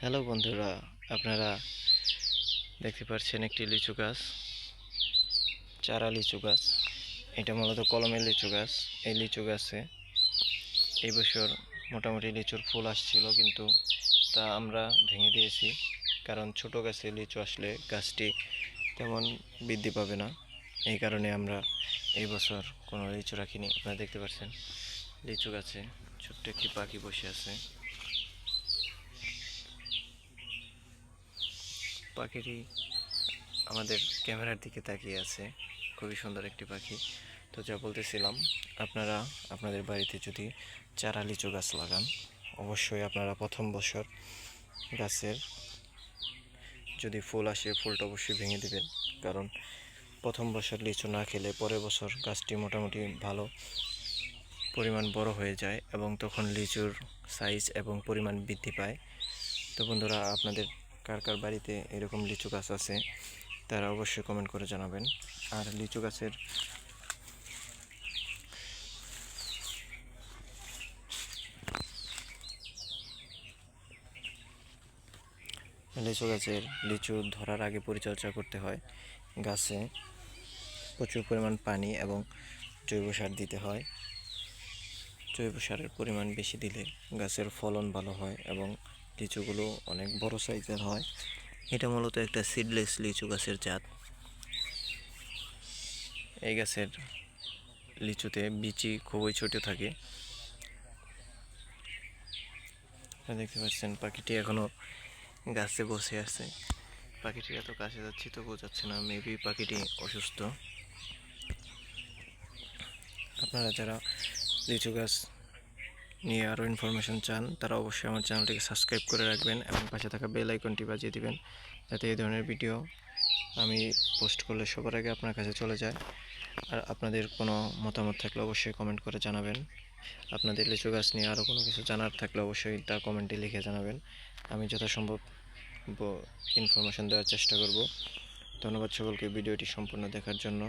Hello বন্ধুরা। আপনারা দেখতে পাচ্ছেন একটি লিচু গাছ, চারা লিচু গাছ। এটা মূলত কলমের লিচু গাছ। এই লিচু গাছে এই বছর মোটামুটি লিচুর ফুল আসছিল, কিন্তু তা আমরা ভেঙে দিয়েছি। কারণ ছোট গাছে লিচু আসলে গাছটি তেমন বৃদ্ধি পাবে না। এই কারণে আমরা এই বছর কোনো লিচু রাখিনি। আপনারা দেখতে পাচ্ছেন, লিচু গাছে ছোট্ট একটি পাখি বসে আছে। পাখিটি আমাদের ক্যামেরার দিকে তাকিয়ে আছে। খুবই সুন্দর একটি পাখি। তো যা বলতেছিলাম, আপনারা আপনাদের বাড়িতে যদি চারা লিচু গাছ লাগান, অবশ্যই আপনারা প্রথম বছর গাছের যদি ফুল আসে, ফুলটা অবশ্যই ভেঙে দিবেন। কারণ প্রথম বছর লিচু না খেলে পরের বছর গাছটি মোটামুটি ভালো পরিমাণ বড় হয়ে যায় এবং তখন লিচুর সাইজ এবং পরিমাণ বৃদ্ধি পায়। তো বন্ধুরা, আপনাদের কার কার বাড়িতে এরকম লিচু গাছ আছে, তারা অবশ্যই কমেন্ট করে জানাবেন। আর লিচু গাছের লিচু গাছের লিচু ধরার আগে পরিচর্যা করতে হয়। গাছে প্রচুর পরিমাণ পানি এবং জৈব সার দিতে হয়। জৈব সারের পরিমাণ বেশি দিলে গাছের ফলন ভালো হয় এবং লিচুগুলো অনেক বড় সাইজের হয়। এটা মূলত একটা সিডলেস লিচু গাছের জাত। এই গাছের লিচুতে বিচি খুবই ছোট থাকে। দেখতে পাচ্ছেন, পাখিটি এখনও গাছে বসে আছে। পাখিটি এত কাছে যাচ্ছি তো বোঝাচ্ছে না। মেবি পাখিটি অসুস্থ। আপনারা যারা লিচু গাছ নিয়ে আরও ইনফরমেশন চান, তারা অবশ্যই আমার চ্যানেলটিকে সাবস্ক্রাইব করে রাখবেন এবং পাশে থাকা বেল আইকনটি বাজিয়ে দিবেন, যাতে এই ধরনের ভিডিও আমি পোস্ট করলে সবার আগে আপনার কাছে চলে যায়। আর আপনাদের কোনো মতামত থাকলে অবশ্যই কমেন্ট করে জানাবেন। আপনাদের লিচু গাছ নিয়ে আরও কোনো কিছু জানার থাকলে অবশ্যই তা কমেন্টে লিখে জানাবেন। আমি যথাসম্ভব ইনফরমেশন দেওয়ার চেষ্টা করব। ধন্যবাদ সকলকে ভিডিওটি সম্পূর্ণ দেখার জন্য।